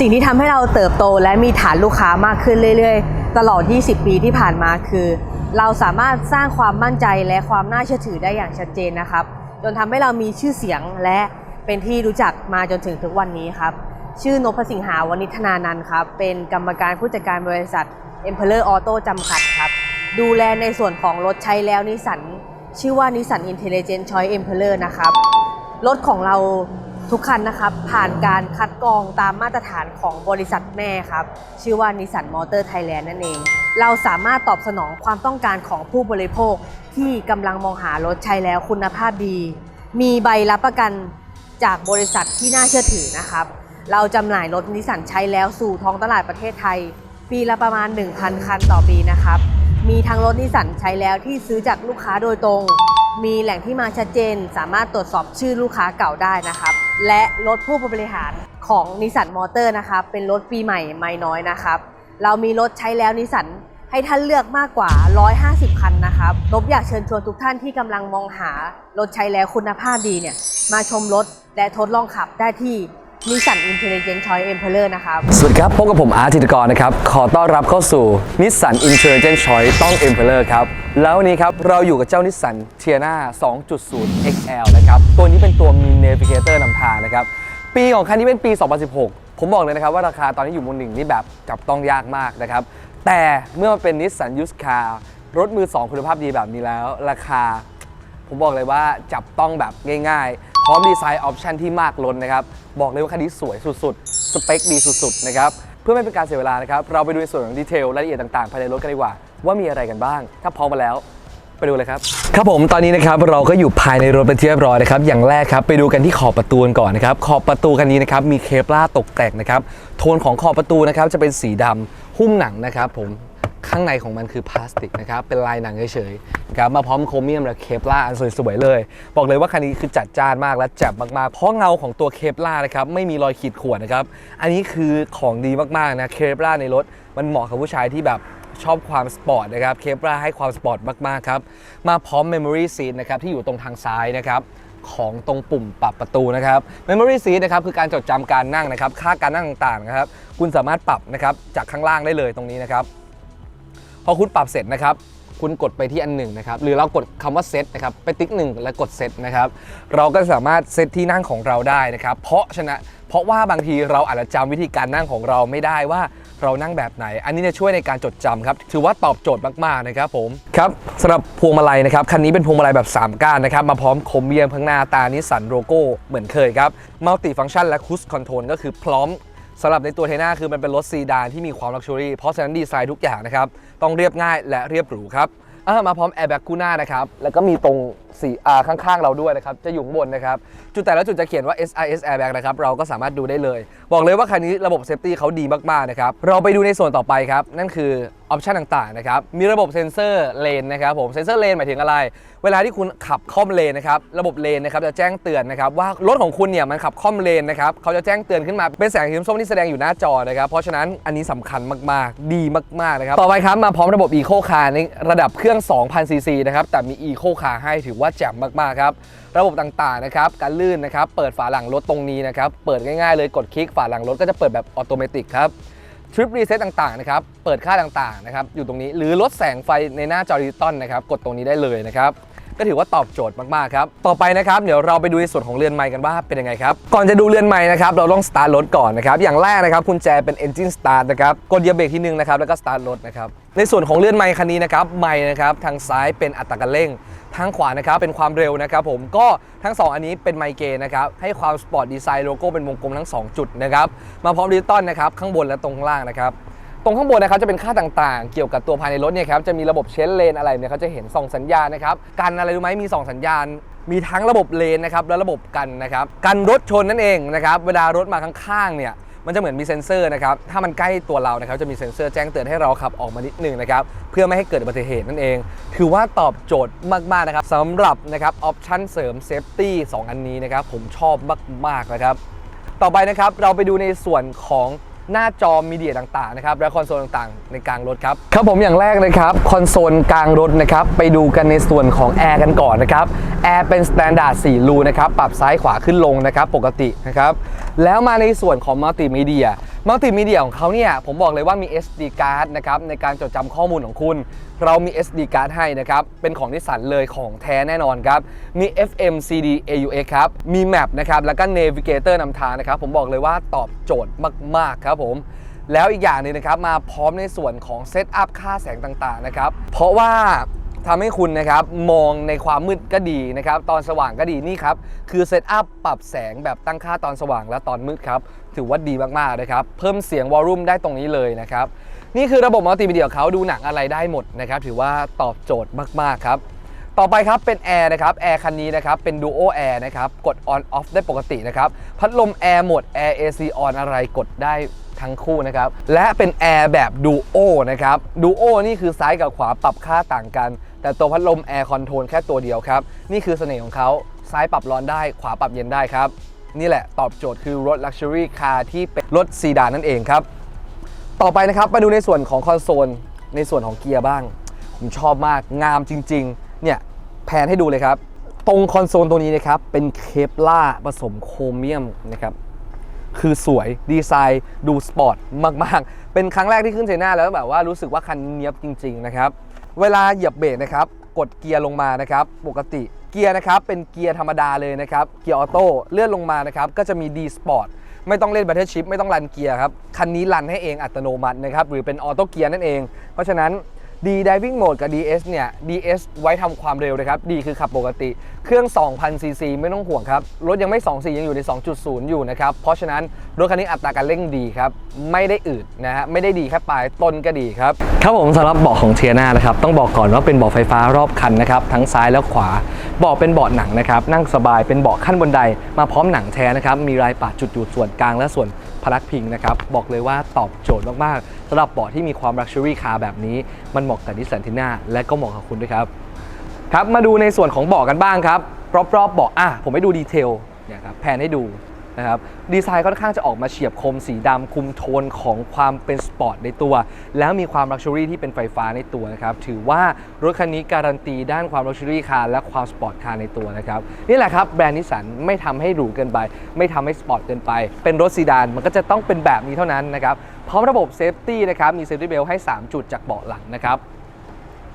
สิ่งที่ทำให้เราเติบโตและมีฐานลูกค้ามากขึ้นเรื่อยๆ ตลอด 20 ปีที่ผ่านมาคือ เราสามารถสร้างความมั่นใจและความน่าเชื่อถือได้อย่างชัดเจนนะครับ จนทำให้เรามีชื่อเสียงและเป็นที่รู้จักมาจนถึงทุกวันนี้ครับ ชื่อนพสิงหาวณิธนานันท์ครับ เป็นกรรมการผู้จัดการบริษัท e m p e r o r Auto จำกัดครับ ดูแลในส่วนของรถใช้แล้วนิสสันชื่อว่านิสสัน Intelligent Choice e m p e r o r นะครับ รถของเรา ทุกคันนะครับผ่านการคัดกรองตามมาตรฐานของบริษัทแม่ครับ ชื่อว่านิสสันมอเตอร์ไทยแลนด์นั่นเอง เราสามารถตอบสนองความต้องการของผู้บริโภค ที่กำลังมองหารถใช้แล้วคุณภาพดี มีใบรับประกันจากบริษัทที่น่าเชื่อถือนะครับ เราจำหน่ายรถนิสสันใช้แล้วสู่ท้องตลาดประเทศไทย ปีละประมาณ 1,000 คันต่อปีนะครับ มีทั้งรถนิสสันใช้แล้วที่ซื้อจากลูกค้าโดยตรง มีแหล่งที่มาชัดเจน สามารถตรวจสอบชื่อลูกค้าเก่าได้นะครับ และรถผู้บริหารของนิสสันมอเตอร์นะครับเป็นรถปีใหม่ไม่น้อยนะครับเรามีรถใช้แล้วนิสสันให้ท่านเลือกมากกว่า 150 คันนะครับนบอยากเชิญชวนทุกท่านที่กำลังมองหารถใช้แล้วคุณภาพดีเนี่ยมาชมรถและทดลองขับได้ที่ นิสสันอินเทลเจนต์ชอยเอ็มเพลเลอร์นะครับ สวัสดีครับ พบกับผมอาร์ตธิตกรนะครับ ขอต้อนรับเข้าสู่ Nissan Intelligent Choice ต้อง e m p e r o r ครับ แล้ววันนี้ครับ เราอยู่กับเจ้า Nissan t i a n a 2.0 XL นะครับ ตัวนี้เป็นตัวมี Navigator นำทางนะครับ ปีของคันนี้เป็นปี 2016 ผมบอกเลยนะครับว่าราคาตอนนี้อยู่บนหนึ่งนี่แบบจับต้องยากมากนะครับ แต่เมื่อมันเป็น Nissan Used Car รถมือ 2 คุณภาพดีแบบนี้แล้ว ราคา ผมบอกเลยว่าจับต้องแบบง่าย ๆ พร้อมดีไซน์ออปชันที่มากล้นนะครับ บอกเลยว่าคันนี้สวยสุดๆ สเปคดีสุดๆ นะครับ เพื่อไม่เป็นการเสียเวลานะครับ เราไปดูในส่วนของดีเทลรายละเอียดต่างๆ ภายในรถกันดีกว่า ว่ามีอะไรกันบ้าง ถ้าพร้อมมาแล้วไปดูเลยครับ ครับผมตอนนี้นะครับเราก็อยู่ภายในรถเป็นที่เรียบร้อยนะครับ อย่างแรกครับไปดูกันที่ขอบประตูก่อนนะครับ ขอบประตูคันนี้นะครับมีเคปลาตกแต่งนะครับ โทนของขอบประตูนะครับจะเป็นสีดำหุ้มหนังนะครับผม ข้างในของมันคือพลาสติกนะครับ เป็นลายหนังเฉยๆนะครับมาพร้อมโครเมียมและเคปลาอันสวยๆเลย บอกเลยว่าคันนี้คือจัดจ้านมากและแจ่มมากๆ เพราะเงาของตัวเคปลานะครับไม่มีรอยขีดข่วนนะครับ อันนี้คือของดีมากๆนะเคปลาในรถมันเหมาะกับผู้ชายที่แบบชอบความสปอร์ตนะครับเคปลาให้ความสปอร์ตมาก ๆ ครับ มาพร้อม Memory Seat นะครับ ที่อยู่ตรงทางซ้ายนะครับ ของตรงปุ่มปรับประตูนะครับ Memory Seat นะครับ คือการจดจำการนั่งนะครับ ค่าการนั่งต่างๆนะครับ คุณสามารถปรับนะครับ จากข้างล่างได้เลยตรงนี้นะครับ พอคุณปรับเสร็จนะครับคุณกดไปที่อันหนึ่งนะครับหรือเรากดคำว่าเซตนะครับไปติ๊กหนึ่งแล้วกดเซตนะครับเราก็สามารถเซตที่นั่งของเราได้นะครับเพราะฉะนั้นเพราะว่าบางทีเราอาจจะจำวิธีการนั่งของเราไม่ได้ว่าเรานั่งแบบไหน อันนี้จะช่วยในการจดจำครับ ถือว่าตอบโจทย์มากๆนะครับผม ครับสำหรับพวงมาลัยนะครับ คันนี้เป็นพวงมาลัยแบบ 3 ก้านนะครับ มาพร้อมคมเบียมข้างหน้าตานิสันโลโก้เหมือนเคยครับมัลติฟัง c t ชันและคูสคอนโทรลก็คือพร้อม สำหรับในตัวเทน่าคือมันเป็นรถซีดานที่มีความลักชัวรี่เพราะฉะนั้นดีไซน์ทุกอย่างนะครับต้องเรียบง่ายและเรียบหรูครับมาพร้อมแอร์แบ็กคู่หน้านะครับแล้วก็มีตรงสีข้างๆ เราด้วยนะครับจะอยู่ข้างบนนะครับจุดแต่ละจุดจะเขียนว่า SIS Airbag นะครับเราก็สามารถดูได้เลย บอกเลยว่าคันนี้ระบบเซฟตี้เขาดีมากๆนะครับเราไปดูในส่วนต่อไปครับนั่นคือ ออปชันต่างๆนะครับ มีระบบเซ็นเซอร์เลนนะครับผม เซ็นเซอร์เลนหมายถึงอะไร เวลาที่คุณขับค่อมเลนนะครับ ระบบเลนนะครับจะแจ้งเตือนนะครับว่ารถของคุณเนี่ยมันขับค่อมเลนนะครับ เขาจะแจ้งเตือนขึ้นมาเป็นแสงสีส้มที่แสดงอยู่หน้าจอนะครับ เพราะฉะนั้นอันนี้สำคัญมากๆ ดีมากๆนะครับ ต่อไปครับมาพร้อมระบบ Eco Car ในระดับเครื่อง 2,000 ซีซีนะครับ แต่มี Eco Car ให้ถือว่าแจ่มมากๆครับ ระบบต่างๆนะครับ การลื่นนะครับ เปิดฝาหลังรถตรงนี้นะครับ เปิดง่ายๆเลย กดคลิกฝาหลังรถก็จะเปิดแบบออโตเมติกครับ ทริปรีเซ็ตต่างๆนะครับ เปิดค่าต่างๆนะครับ อยู่ตรงนี้ หรือลดแสงไฟในหน้าจอดิจิตอลนะครับ กดตรงนี้ได้เลยนะครับ ก็ถือว่าตอบโจทย์มากๆครับต่อไปนะครับเดี๋ยวเราไปดูในส่วนของเรือนไม้กันว่าเป็นยังไงครับก่อนจะดูเรือนไม้นะครับเราต้องสตาร์ทรถก่อนนะครับอย่างแรกนะครับคุณแจเป็น Engine Start นะครับกดเหยียบเบรกที่หนึ่งนะครับแล้วก็สตาร์ทรถนะครับในส่วนของเรือนไม้คันนี้นะครับไม้นะครับทางซ้ายเป็นอัตราการเร่งทางขวานะครับเป็นความเร็วนะครับผมก็ทั้ง 2 อันนี้เป็นไมเกนนะครับให้ความสปอร์ตดีไซน์โลโก้เป็นวงกลมทั้ง 2 จุดนะครับมาพร้อมดิจิตอลนะครับข้างบนและตรงข้างล่างนะครับ ตรงข้างบนนะครับจะเป็นค่าต่างๆ เกี่ยวกับตัวภายในรถเนี่ยครับจะมีระบบเชนเลนอะไรเนี่ยเขาจะเห็นส่องสัญญาณนะครับกันอะไรรู้ไหมมีส่องสัญญาณมีทั้งระบบเลนนะครับและระบบกันนะครับกันรถชนนั่นเองนะครับเวลารถมาข้างๆเนี่ยมันจะเหมือนมีเซ็นเซอร์นะครับ ถ้ามันใกล้ตัวเรานะครับจะมีเซ็นเซอร์แจ้งเตือนให้เราขับออกมานิดนึงนะครับ เพื่อไม่ให้เกิดอุบัติเหตุนั่นเอง ถือว่าตอบโจทย์มาก ๆ นะครับสำหรับนะครับออปชั่นเสริมเซฟตี้สองอันนี้นะครับ ผมชอบมาก ๆ นะครับ ต่อไปนะครับเราไปดูในส่วนของ หน้าจอมีเดียต่างๆนะครับและคอนโซลต่างๆ ในกลางรถครับครับผมอย่างแรกนะครับคอนโซลกลางรถนะครับไปดูกันในส่วนของแอร์กันก่อนนะครับแอร์เป็นสแตนดาร์ด4รูนะครับปรับซ้ายขวาขึ้นลงนะครับปกตินะครับแล้วมาในส่วนของมัลติมีเดีย มัลติมีเดียของเขาเนี่ยผมบอกเลยว่ามี SD card นะครับในการจดจำข้อมูลของคุณ เรามี SD card ให้นะครับ เป็นของนิสสันเลยของแท้แน่นอนครับ มี FM CD AUX ครับ มี Map นะครับ แล้วก็ Navigator นำทางนะครับ ผมบอกเลยว่าตอบโจทย์มาก ๆ ครับผมแล้วอีกอย่างนึงนะครับมาพร้อมในส่วนของเซตอัพค่าแสงต่างๆนะครับเพราะว่า ทำให้คุณนะครับมองในความมืดก็ดีนะครับตอนสว่างก็ดีนี่ครับคือเซตอัพปรับแสงแบบตั้งค่าตอนสว่างและตอนมืดครับถือว่าดีมากๆนะครับเพิ่มเสียงวอลลุ่มได้ตรงนี้เลยนะครับนี่คือระบบมัลติมีเดียขอเขาดูหนังอะไรได้หมดนะครับถือว่าตอบโจทย์มากๆครับ ต่อไปครับเป็นแอร์นะครับแอร์คันนี้นะครับเป็น Duo Air นะครับกด On Off ได้ปกตินะครับพัดลมแอร์โหมด Air AC On อะไรกดได้ทั้งคู่นะครับและเป็นแอร์แบบ Duo นะครับ Duo นี่คือซ้ายกับขวาปรับค่าต่างกัน แต่ตัวพัดลมแอร์คอนโทรลแค่ตัวเดียวครับ นี่คือเสน่ห์ของเขาซ้ายปรับร้อนได้ขวาปรับเย็นได้ครับ นี่แหละตอบโจทย์คือรถ Luxury Car ที่เป็นรถซีดานนั่นเองครับ ต่อไปนะครับมาดูในส่วนของคอนโซลในส่วนของเกียร์บ้าง ผมชอบมากงามจริง ๆ เนี่ย แพนให้ดูเลยครับ ตรงคอนโซลตัวนี้นะครับ เป็นเคปล่าผสมโครเมียมนะครับ คือสวยดีไซน์ดูสปอร์ตมาก ๆ เป็นครั้งแรกที่ขึ้นเซน่าแล้วแบบว่ารู้สึกว่าคันเนี้ยบจริง ๆ นะครับ เวลาเหยียบเบรกนะครับ กดเกียร์ลงมานะครับ ปกติเกียร์นะครับ เป็นเกียร์ธรรมดาเลยนะครับ เกียร์ออโต้เลื่อนลงมานะครับ ก็จะมี D Sport ไม่ต้องเล่น Battle Chip ไม่ต้องรันเกียร์ครับ คันนี้รันให้เองอัตโนมัตินะครับ หรือเป็นออโต้เกียร์นั่นเอง เพราะฉะนั้น D Diving Mode กับ DS เนี่ย DS ไว้ทำความเร็วนะครับ D คือขับปกติ เครื่อง 2,000 ซีซีไม่ต้องห่วงครับ รถยังไม่ 2.4 ยังอยู่ใน 2.0 อยู่นะครับ เพราะฉะนั้น รถคันนี้อัตราการเร่งดีครับ ไม่ได้อืดนะฮะ ไม่ได้ดีแค่ปลายต้นก็ดีครับ ครับผมสำหรับเบาะของเทียนานะครับ ต้องบอกก่อนว่าเป็นเบาะไฟฟ้ารอบคันนะครับ ทั้งซ้ายและขวา เบาะเป็นเบาะหนังนะครับ นั่งสบาย เป็นเบาะขั้นบนได มาพร้อมหนังแท้นะครับ มีลายปะจุดอยู่ส่วนกลางและส่วน พนักพิงนะครับบอกเลยว่าตอบโจทย์มากๆสำหรับเบาะที่มีความลักชัวรี่คาร์แบบนี้ มันเหมาะกับนิสสันทิน่าและก็เหมาะกับคุณด้วยครับครับมาดูในส่วนของเบาะกันบ้างครับรอบๆเบาะอะผมให้ดูดีเทลเนี่ยครับแผนให้ดู นะครับดีไซน์ค่อนข้างจะออกมาเฉียบคมสีดำคุมโทนของความเป็นสปอร์ตในตัว แล้วมีความลักชัวรี่ที่เป็นไฟฟ้าในตัวนะครับถือว่ารถคันนี้การันตีด้านความลักชัวรี่คาร์และความสปอร์ตคาร์ในตัวนะครับนี่แหละครับแบรนด์นิสสันไม่ทำให้หรูเกินไป ไม่ทำให้สปอร์ตเกินไป เป็นรถซีดานมันก็จะต้องเป็นแบบนี้เท่านั้นนะครับพร้อมระบบเซฟตี้นะครับมีเซฟตี้เบลให้ 3 จุดจากเบาะหลังนะครับ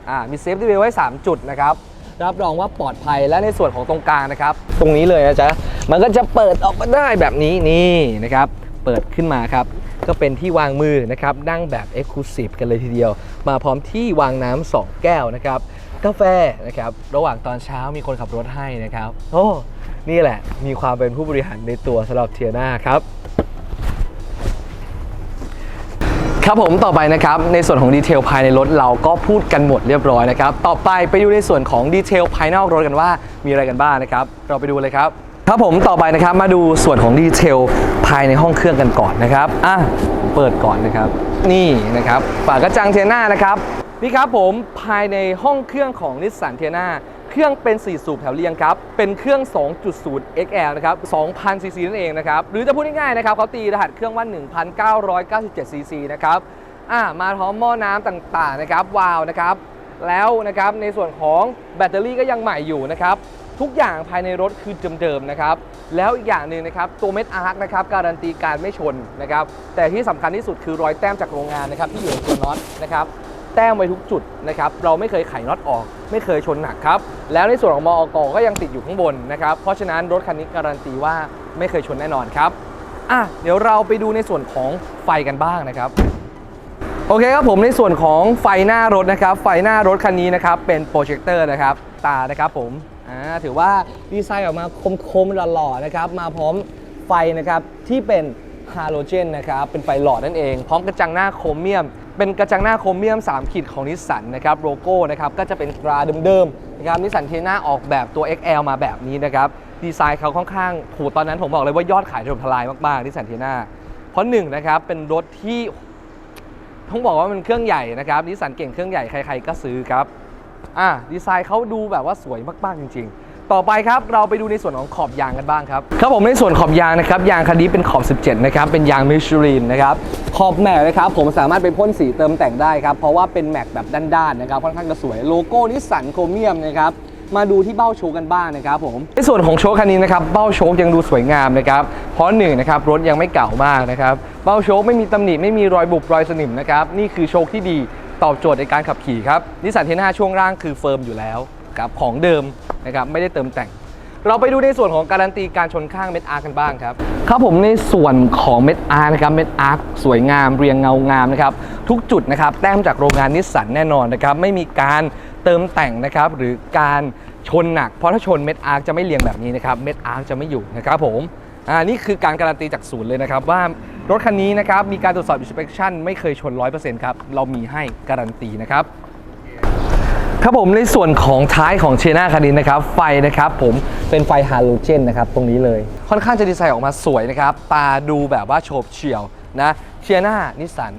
อ่ามีเซฟตี้เบลไว้3 จุดนะครับ รับรองว่าปลอดภัยและในส่วนของตรงกลางนะครับ ตรงนี้เลยนะจ๊ะมันก็จะเปิดออกมาได้แบบนี้นี่นะครับ เปิดขึ้นมาครับ ก็เป็นที่วางมือนะครับนั่งแบบ e x c l u s i v e กันเลยทีเดียว มาพร้อมที่วางน้ำสองแก้วนะครับกาแฟนะครับระหว่างตอนเช้ามีคนขับรถให้นะครับโอ้นี่แหละมีความเป็นผู้บริหารในตัวสำหรับเทียนาครับ ครับผมต่อไปนะครับในส่วนของดีเทลภายในรถเราก็พูดกันหมดเรียบร้อยนะครับต่อไปไปดูในส่วนของดีเทลภายนอกรถกันว่ามีอะไรกันบ้างนะครับ เราไปดูเลยครับครับผมต่อไปนะครับมาดูส่วนของดีเทลภายในห้องเครื่องกันก่อนนะครับอะเปิดก่อนนะครับ นี่นะครับฝากระจังเทียน่านะครับนี่ครับผมภายในห้องเครื่องของนิสสันเทียน่า เครื่องเป็น 4 สูบแถวเรียงครับ เป็นเครื่อง 2.0 XL นะครับ 2,000 ซีซีนั่นเองนะครับ หรือจะพูดง่ายๆนะครับเขาตีรหัสเครื่องว่า 1,997 ซีซีนะครับอ่ามาพร้อมหม้อน้ำต่างๆนะครับวาล์วนะครับ แล้วนะครับในส่วนของแบตเตอรี่ก็ยังใหม่อยู่นะครับทุกอย่างภายในรถคือเดิมๆนะครับ แล้วอีกอย่างหนึ่งนะครับ ตัวเม็ดอาร์คนะครับ การันตีการไม่ชนนะครับ แต่ที่สำคัญที่สุดคือรอยแต้มจากโรงงานนะครับ ที่อยู่ในตัวน็อตนะครับ แต้มไว้ทุกจุดนะครับเราไม่เคยไขน็อตออก ไม่เคยชนหนักครับแล้วในส่วนของมอกก็ยังติดอยู่ข้างบนนะครับเพราะฉะนั้นรถคันนี้การันตีว่าไม่เคยชนแน่นอนครับอะเดี๋ยวเราไปดูในส่วนของไฟกันบ้างนะครับโอเคครับผมในส่วนของไฟหน้ารถนะครับไฟหน้ารถคันนี้นะครับเป็นโปรเจคเตอร์นะครับตานะครับผมอ่าถือว่าดีไซน์ออกมาคมๆหล่อๆนะครับมาพร้อมไฟนะครับที่เป็นฮาโลเจนนะครับเป็นไฟหลอดนั่นเอง พร้อมกระจังหน้าโครเมียม เป็นกระจังหน้าโครเมียม 3 ขีดของนิสสันนะครับโลโก้นะครับก็จะเป็นตราเดิมๆนะครับนิสสันเทน่าออกแบบตัว XL มาแบบนี้นะครับดีไซน์เขาค่อนข้างโหตอนนั้นผมบอกเลยว่ายอดขายถล่มทลายมากๆนิสสันเทน่าเพราะหนึ่งนะครับเป็นรถที่ต้องบอกว่ามันเครื่องใหญ่นะครับนิสสันเก่งเครื่องใหญ่ใครๆก็ซื้อครับอ่าดีไซน์เขาดูแบบว่าสวยมากๆจริง ๆ ต่อไปครับ เราไปดูในส่วนของขอบยางกันบ้างครับครับผมในส่วนขอบยางนะครับยางคันนี้เป็นขอบ 17 นะครับ เป็นยางมิชลินนะครับขอบแม็กนะครับผมสามารถไปพ่นสีเติมแต่งได้ครับ เพราะว่าเป็นแม็กแบบด้านๆนะครับค่อนข้างจะสวยโลโก้นิสสันโครเมียมนะครับมาดูที่เบ้าโชกันบ้างนะครับผมในส่วนของโชคคันนี้นะครับเบ้าโชคยังดูสวยงามนะครับเพราะหนึ่งนะครับรถยังไม่เก่ามากนะครับเบ้าโชคไม่มีตำหนิไม่มีรอยบุบรอยสนิมนะครับนี่คือโชคที่ดีตอบโจทย์ในการขับขี่ครับนิสสันเทน่าช่วงล่างคือเฟิร์มอยู่แล้วกับของเดิม นะครับไม่ได้เติมแต่ง เราไปดูในส่วนของการันตีการชนข้างเม็ดอาร์กันบ้างครับครับผมในส่วนของเม็ดอาร์นะครับเม็ดอาร์สวยงามเรียงเงางามนะครับทุกจุดนะครับแต้มจากโรงงานนิสสันแน่นอนนะครับไม่มีการเติมแต่งนะครับหรือการชนหนัก เพราะถ้าชนเม็ดอาร์จะไม่เรียงแบบนี้นะครับเม็ดอาร์จะไม่อยู่นะครับผมอ่านี่คือการการันตีจากศูนย์เลยนะครับว่ารถคันนี้นะครับมีการตรวจสอบ inspection ไม่เคยชน 100%ครับเรามีให้การันตีนะครับ ครับผมในส่วนของท้ายของเชน่าคันนี้นะครับ ไฟนะครับผมเป็นไฟฮาโลเจนนะครับ ตรงนี้เลย ค่อนข้างจะดีไซน์ออกมาสวยนะครับ ตาดูแบบว่าโฉบเฉี่ยวนะเชน่านิสสัน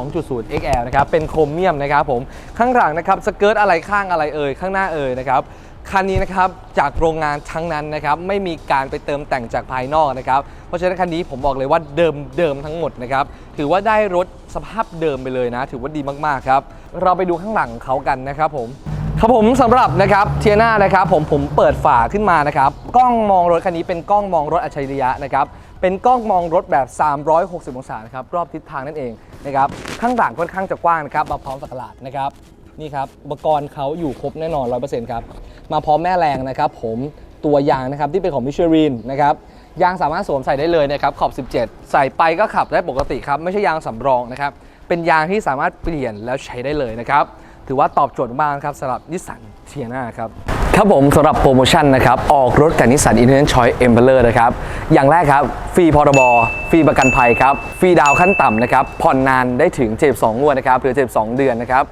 2.0 XL นะครับ เป็นโครเมียมนะครับผม ข้างหลังนะครับ สเกิร์ตอะไรข้างอะไรเอ่ย ข้างหน้าเอ่ยนะครับ คันนี้นะครับ จากโรงงานทั้งนั้นนะครับ ไม่มีการไปเติมแต่งจากภายนอกนะครับ เพราะฉะนั้นคันนี้ผมบอกเลยว่าเดิมเดิมทั้งหมดนะครับ ถือว่าได้รถสภาพเดิมไปเลยนะ ถือว่าดีมากๆครับ เราไปดูข้างหลังเขากันนะครับผมครับผมสำหรับนะครับเทียนานะครับผมผมเปิดฝาขึ้นมานะครับกล้องมองรถคันนี้เป็นกล้องมองรถอัจฉริยะนะครับเป็นกล้องมองรถแบบ 360 องศานะครับรอบทิศทางนั่นเองนะครับข้างหลังค่อนข้างจะกว้างนะครับมาพร้อมสักหลาดนะครับนี่ครับอุปกรณ์เขาอยู่ครบแน่นอน 100%ครับมาพร้อมแม่แรงนะครับผมตัวยางนะครับที่เป็นของมิชลินนะครับยางสามารถสวมใส่ได้เลยนะครับขอบ 17 ใส่ไปก็ขับได้ปกติครับไม่ใช่ยางสำรองนะครับ เป็นยางที่สามารถเปลี่ยนแล้วใช้ได้เลยนะครับ ถือว่าตอบโจทย์มากครับสำหรับนิสสันเทียนาครับครับผมสำหรับโปรโมชั่นนะครับ ออกรถกับนิสสันอินเทอร์เน็ตชอยเอ็มเบลเลอร์นะครับ อย่างแรกครับ ฟรีพรบฟรีประกันภัยครับ ฟรีดาวขั้นต่ำนะครับ ผ่อนนานได้ถึง 72งวดนะครับหรือ 72 เดือนนะครับ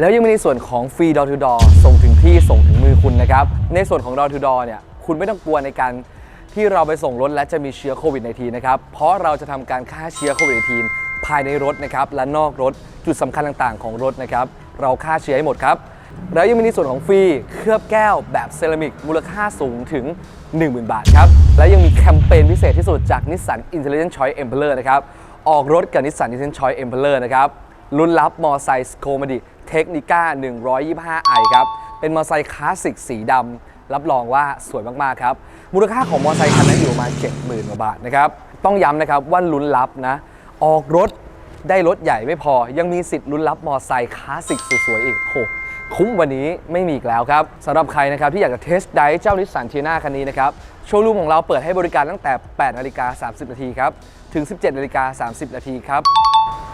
แล้วยังมีในส่วนของฟรีดอทูดอส่งถึงที่ส่งถึงมือคุณนะครับ ในส่วนของดอทูดอเนี่ยคุณไม่ต้องกลัวในการที่เราไปส่งรถและจะมีเชื้อโควิด -19 นะครับ เพราะเราจะทำการฆ่าเชื้อโควิด -19 ภายในรถนะครับและนอกรถจุดสำคัญต่างๆ ของรถนะครับเราฆ่าเชื้อให้หมดครับ แล้วยังมีในส่วนของฟรีเคลือบแก้วแบบเซรามิกมูลค่าสูงถึง 10,000 บาทครับ และยังมีแคมเปญพิเศษที่สุดจาก Nissan Intelligent Choice Emperor นะครับออกรถกับ Nissan Intelligent Choice Emperor นะครับรุ่นรับมอไซค์โคมดิเทคนิก้า 125i ครับเป็นมอไซค์คลาสสิกสีดำรับรองว่าสวยมาก ๆ ครับ มูลค่าของมอไซค์คันนั้นอยู่ประมาณ70,000กว่าบาทนะครับ ต้องย้ำนะครับว่าลุ้นลับนะ ออกรถได้รถใหญ่ไม่พอ ยังมีสิทธิ์ลุ้นรับมอไซค์คลาสสิกสวยๆอีกโหคุ้มวันนี้ไม่มีอีกแล้วครับสำหรับใครนะครับที่อยากจะเทสไดเจ้านิสสันเทียนาคันนี้นะครับโชว์รูมของเราเปิดให้บริการตั้งแต่ 8 นาฬิกา 30 นาทีครับ ถึง 17 นาฬิกา 30 นาทีครับ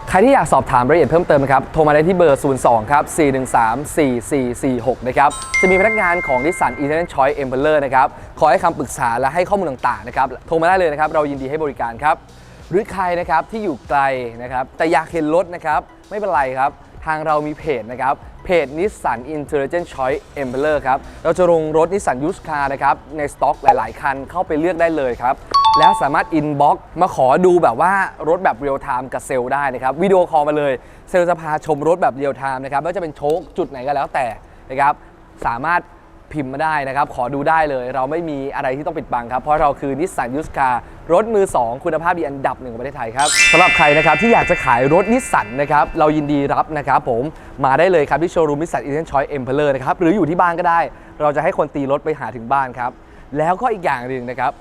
ใครที่อยากสอบถามรายละเอียดเพิ่มเติมนะครับ โทรมาได้ที่เบอร์ 02 ครับ 413 4446 นะครับ จะมีพนักงานของ Nissan Intelligent Choice Emperor นะครับ ขอให้คำปรึกษาและให้ข้อมูลต่างๆ นะครับ โทรมาได้เลยนะครับ เรายินดีให้บริการครับ หรือใครนะครับที่อยู่ไกลนะครับแต่อยากเห็นรถนะครับไม่เป็นไรครับ ทางเรามีเพจนะครับเพจ Nissan Intelligent Choice Emperor ครับเราจะลงรถ Nissan Used Car นะครับในสต็อกหลาย ๆ คันเข้าไปเลือกได้เลยครับแล้วสามารถ inbox มาขอดูแบบว่ารถแบบเรียลไทม์กับเซลได้นะครับวิดีโอคอลมาเลย เซลจะพาชมรถแบบเรียลไทม์นะครับไม่ว่าจะเป็นโชคจุดไหนก็แล้วแต่นะครับสามารถ พิมพ์มาได้นะครับ ขอดูได้เลย เราไม่มีอะไรที่ต้องปิดบังครับ เพราะเราคือนิสสันยูสคารถมือ 2 คุณภาพดีอันดับหนึ่งของประเทศไทยครับสำหรับใครนะครับที่อยากจะขายรถนิสสันนะครับเรายินดีรับนะครับผมมาได้เลยครับที่โชว์รูมนิสสันอินเทนชอยเอ็มเพลเลอร์นะครับหรืออยู่ที่บ้านก็ได้ เราจะให้คนตีรถไปหาถึงบ้านครับแล้วก็อีกอย่างหนึ่งนะครับ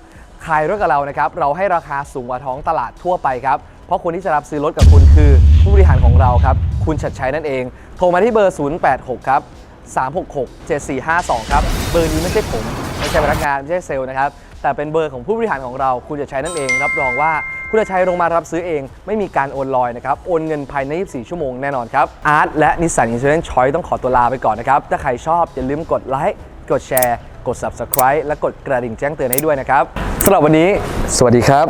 ขายรถกับเรานะครับเราให้ราคาสูงกว่าท้องตลาดทั่วไปครับเพราะคนที่จะรับซื้อรถกับคุณคือผู้บริหารของเราครับคุณชัดชัยนั่นเอง โทรมาที่เบอร์ 086 ครับ 366 7452 ครับ เบอร์นี้ไม่ใช่ผม ไม่ใช่พนักงาน ไม่ใช่เซลล์นะครับ แต่เป็นเบอร์ของผู้บริหารของเรา คุณชัดชัยนั่นเอง รับรองว่าคุณชัดชัยลงมารับซื้อเอง ไม่มีการโอนลอยนะครับ โอนเงินภายใน 24 ชั่วโมงแน่นอนครับ อาร์ตและนิสสันอิน u ู a น c ช Choice ต้องขอตัวลาไปก่อนนะครับ ถ้าใครชอบอย่าลืมกดไลค์ กดแชร์ กด subscribe และกดกระดิ่งแจ้งเตือนให้ด้วยนะครับสำหรับวันนี้ สวัสดีครับ